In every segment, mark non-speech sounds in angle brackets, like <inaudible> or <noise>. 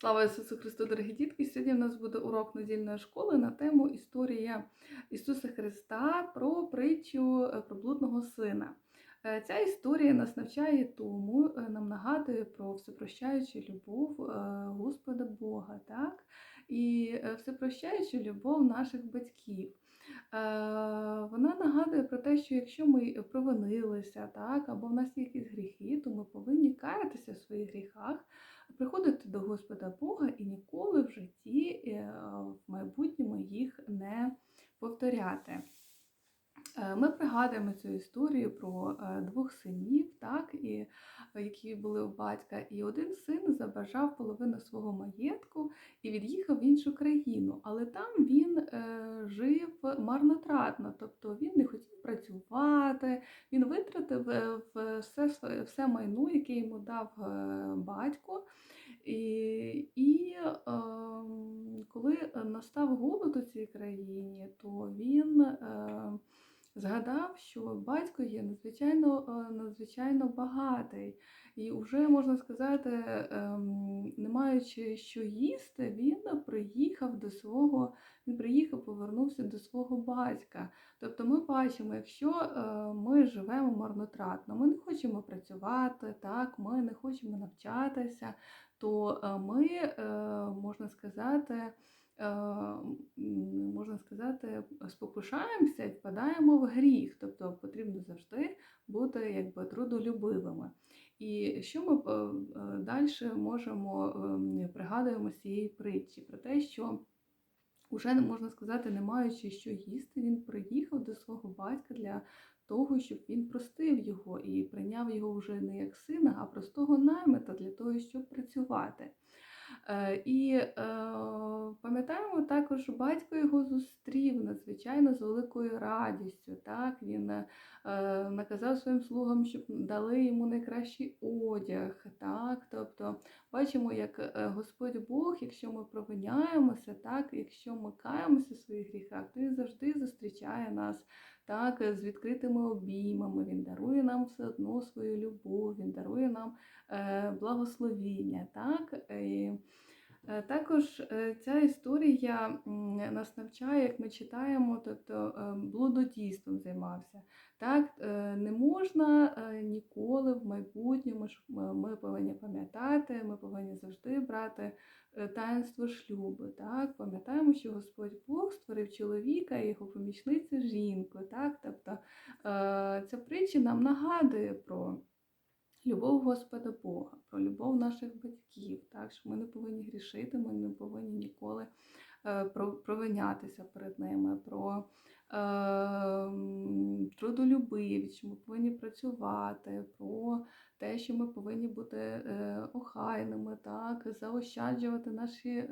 Слава Ісусу Христу, дорогі дітки! Сьогодні в нас буде урок недільної школи на тему Історія Ісуса Христа про притчу е, про блудного сина. Е, Ця історія нас навчає тому, е, нам нагадує про всепрощаючу любов Господа Бога, так? і всепрощаючу любов наших батьків. Е, Вона нагадує про те, що якщо ми провинилися, так, або в нас є якісь гріхи, то ми повинні каятися в своїх гріхах, приходити до Господа Бога і ніколи в житті е, в майбутньому їх не повторяти. Е, Ми пригадуємо цю історію про двох синів, так, і, які були у батька. І один син забажав половину свого маєтку і від'їхав в іншу країну. Але там він е, жив марнотратно, тобто він не хотів працювати, він витратив е, все, все майно, яке йому дав е, батько. І, і ем, коли настав голод у цій країні, то він е, згадав, що батько є надзвичайно, е, надзвичайно багатий. І вже можна сказати, ем, не маючи що їсти, він приїхав до свого, він приїхав, повернувся до свого батька. Тобто ми бачимо, якщо е, ми живемо марнотратно, ми не хочемо працювати, так, ми не хочемо навчатися, то е, ми, можна сказати, можна сказати, спокушаємося і впадаємо в гріх. Тобто потрібно завжди бути якби трудолюбивими. І що ми далі можемо ем, пригадуємо з цієї притчі про те, що Уже можна сказати, не маючи що їсти, він приїхав до свого батька для того, щоб він простив його і прийняв його вже не як сина, а простого наймита для того, щоб працювати. Е, І е, пам'ятаємо також, батько його зустрів надзвичайно з великою радістю. Так? Він е, наказав своїм слугам, щоб дали йому найкращий одяг. Так? Тобто бачимо, як Господь Бог, якщо ми провиняємося, так? якщо ми каємося в своїх гріхах, то Він завжди зустрічає нас так, з відкритими обіймами. Він дарує нам все одно свою любов, він дарує нам е, благословіння. Так? Е, також е, ця історія нас навчає, як ми читаємо, тобто е, блудодійством займався. Так, не можна ніколи в майбутньому ми- повинні пам'ятати, ми повинні завжди брати таїнство шлюбу. Так? Пам'ятаємо, що Господь Бог створив чоловіка і його помічницю жінку. Так? Тобто ця притча нам нагадує про любов Господа Бога, про любов наших батьків, так? що ми не повинні грішити, ми не повинні ніколи е, провинятися перед ними, про е, трудолюбивість, що ми повинні працювати, про те, що ми повинні бути е, охайними, так, заощаджувати наші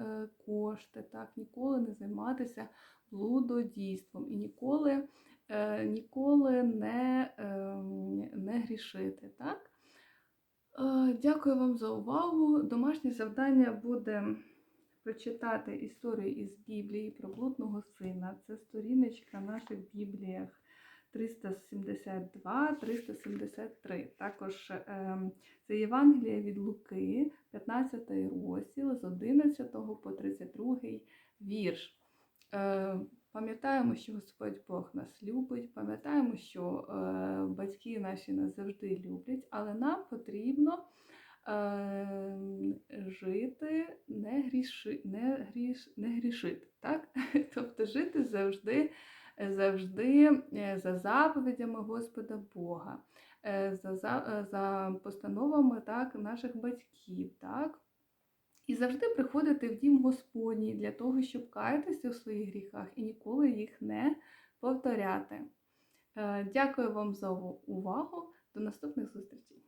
кошти, так, ніколи не займатися блудодійством і ніколи, ніколи не, ем, не грішити. Так? Е, Дякую вам за увагу. Домашнє завдання буде прочитати історію із Біблії про блудного сина. Це сторіночка в наших Бібліях 372-373. Також ем, це Євангелія від Луки, 15 розділ з 11 по 32 вірш. Пам'ятаємо, що Господь Бог нас любить, пам'ятаємо, що е, батьки наші нас завжди люблять, але нам потрібно е, жити, не, гріши, не, гріш, не грішити. Так? <laughs> Тобто жити завжди, завжди е, за заповідями Господа Бога, е, за, за, е, за постановами так, наших батьків. Так? І завжди приходити в дім Господній для того, щоб каятися у своїх гріхах і ніколи їх не повторяти. Е, Дякую вам за увагу. До наступних зустрічей!